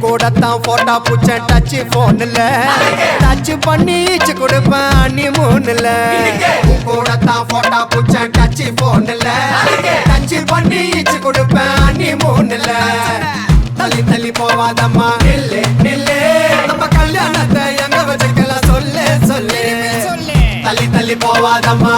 தான் போட்டா பூச்சேன் டச் போன்ல டச் பண்ணி ஈச்சு கொடுப்பேன் நீ மூணுல கூட தான் போட்டா பூச்சேன் டச் போன்ல டச் பண்ணி ஈச்சு கொடுப்பேன் நீ மூணுல தள்ளி தள்ளி போவாதம்மா. நில்லு நில்லு. நம்ம கல்யாணத்தை எங்க வச்சுக்கலாம் சொல்லு சொல்லு. தள்ளி தள்ளி போவாதம்மா.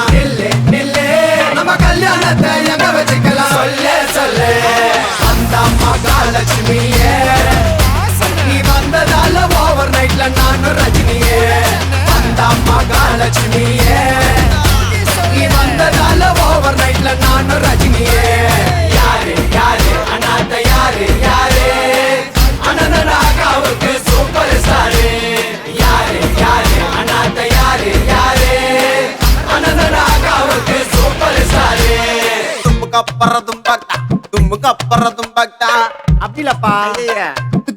தும்புக்கு அப்புறம் தும்பக்டா தும்புக்கு அப்புறம் தும்பக்டா அப்படிலப்பா ஐயா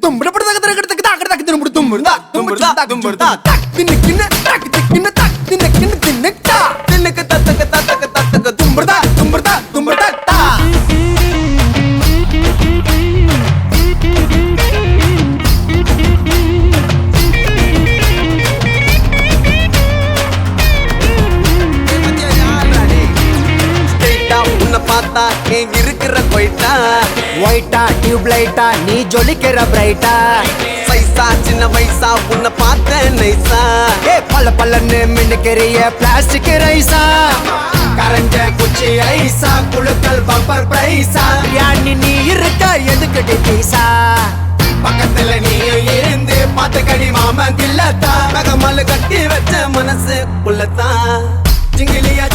தும்புடு படு தக தக தக தக தக தும்புடு தும்புடு தா தும்புடு தும்புடு பார்த்தா நீ இருக்கிற போயிட்டா. ஒயிட்டா டியூப் லைட்டா நீ ஜொலிக்கிற பிரைட்டா சைஸா சின்ன வயசா உன்னை பார்த்த நைஸா ஏ பல பல்லன்னு மின்னுக்கிறிய பிளாஸ்டிக் ரைஸா கரஞ்ச குச்சி ஐசா குழுக்கள் பம்பர் பிரைஸா பிரியாணி நீ இருக்க எதுக்கிட்டு பீசா பக்கத்துல நீ இருந்து பார்த்து கடி மாமன் தில்லத்தா. மகமால கட்டி வச்ச மனசு உள்ளதான் ஜிங்கிலியா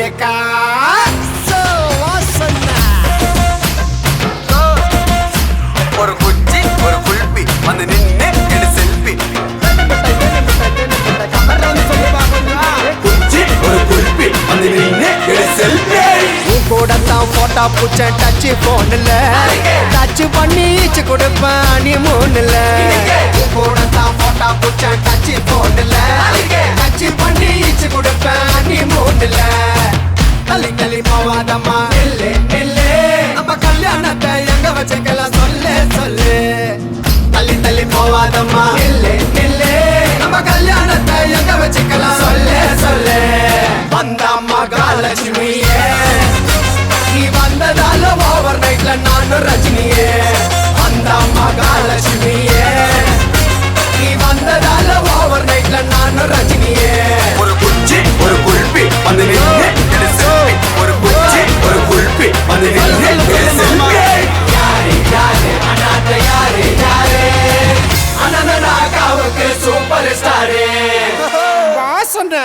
இருக்கா. ஒரு குச்சி ஒரு குல்பி வந்து நின்னு எடு செல்ஃபி குச்சி ஒரு குல்பி வந்து நின்னு எடு செல்ஃபி உன் கூட தான் போட்டா பூச்சேன் டச் போன்ல டச் பண்ணி ஈச்சு கொடுப்பேன் நீ மூணுல உன் கூட தான் போட்டா பூச்சேன் டச் போன்ல மாட்டமா நில்லு நில்லு நம்ம கல்யாணத்தை எங்க வச்சுக்கலாம் சொல்லு சொல்லு. தள்ளி தள்ளி போவாதம்மா. நில்லு நில்லு நம்ம கல்யாணத்தை எங்க வச்சுக்கலாம் சொல்லு சொல்லு. வந்தம்மா காலட்சுமியே. நீ வந்ததால ஓவர் நைட்ல நானும் ரஜினியே. வந்தம்மா காலட்சுமியே. வா சொன்ன